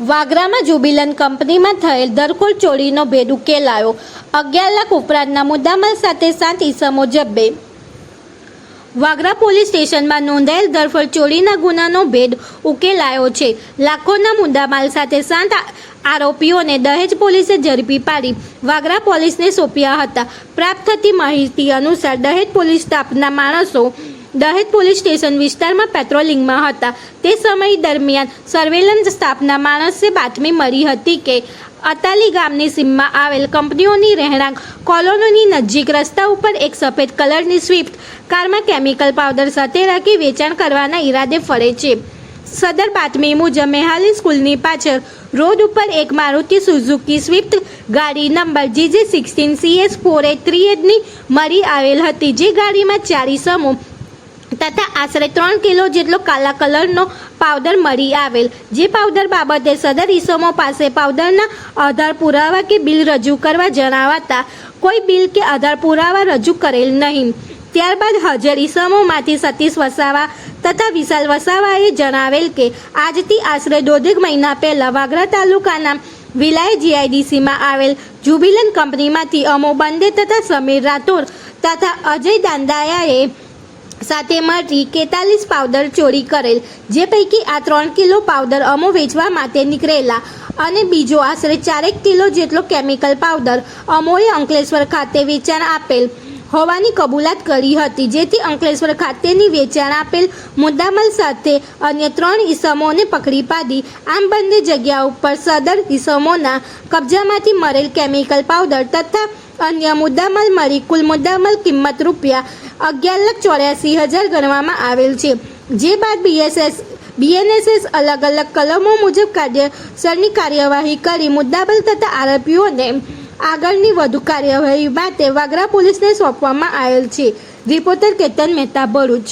વાગરામાં જુબિલન કંપનીમાં થયેલ દરકોલ ચોરીનો ભેદ ઉકેલાયો. અગિયાર લાખ ઉપરાંતના મુદ્દામાલ સાથે સાત ઈસમો જબ્બે વાગરા પોલીસ સ્ટેશનમાં નોંધાયેલ ધરફળ ચોરીના ગુનાનો ભેદ ઉકેલાયો છે. લાખોના મુદ્દામાલ સાથે સાત આરોપીઓને દહેજ પોલીસે ઝડપી પાડી. વાગરા પોલીસને સોંપ્યા હતા. પ્રાપ્ત થતી માહિતી અનુસાર દહેજ પોલીસ સ્ટાફના માણસો દહેજ પોલીસ સ્ટેશન વિસ્તારમાં પેટ્રોલિંગમાં હતા. તે સમય દરમિયાન સર્વેલન્સ સ્ટાફના માણસે બાતમી મળી હતી કે અતાલી ગામની સીમમાં આવેલ કંપનીઓની રહેણાંક કોલોનીની નજીક રસ્તા ઉપર એક સફેદ કલરની સ્વિફ્ટ કારમાં કેમિકલ પાવડર સાથે રાખી વેચાણ કરવાના ઈરાદે ફરે છે. સદર બાતમી મુજબ મેહાલી સ્કૂલની પાછળ રોડ ઉપર એક મારુતિ સુઝુકી સ્વિફ્ટ ગાડી number GJ sixteen CS four eight three એટની મળી આવેલ હતી, જે ગાડીમાં ચારી સમૂહ તથા આશરે ત્રણ કિલો જેટલો કાલા કલરનો પાવડર મળી આવેલ. જે પાવડર બાબતે સદર ઈસમો પાસે પાવડરના આધાર પુરાવા કે બિલ રજૂ કરવા જણાવાતા કોઈ બિલ કે આધાર પુરાવા રજૂ કરેલ નહીં. ત્યારબાદ હાજર ઈસમોમાંથી સતીશ વસાવા તથા વિશાલ વસાવાએ જણાવેલ કે આજથી આશરે દોઢેક મહિના પહેલાં વાગરા તાલુકાના વિલાય જીઆઈડીસીમાં આવેલ જુબિલન કંપનીમાંથી અમો બંદે તથા સમીર રાઠોડ તથા અજય દાંદાયાએ સાથે મળી કેતાલીસ પાવડર ચોરી કરેલ, જે પૈકી આ ત્રણ કિલો પાવડર અમો વેચવા માટે નીકળેલા અને બીજો આશરે ચારેક કિલો જેટલો કેમિકલ પાવડર અમોએ અંકલેશ્વર ખાતે વેચાણ આપેલ હોવાની કબૂલાત કરી હતી, જેથી અંકલેશ્વર ખાતેની વેચાણ આપેલ મુદ્દામલ સાથે અન્ય ત્રણ ઈસમોને પકડી પાડી. આમ બંને જગ્યા ઉપર સદર ઈસમોના કબજામાંથી મળેલ કેમિકલ પાવડર તથા અન્ય મુદ્દામાલ મળી કુલ મુદ્દામાલ કિંમત રૂપિયા અગિયાર લાખ ચોર્યાસી હજાર ગણવામાં આવેલ છે. જે બાદ બીએસએસ બીએનએસએસ અલગ અલગ કલમો મુજબ કાયદેસરની કાર્યવાહી કરી મુદ્દાબલ તથા આરોપીઓને આગળની વધુ કાર્યવાહી માટે વાગરા પોલીસને સોંપવામાં આવેલ છે. રિપોર્ટર કેતન મહેતા ભરૂચ.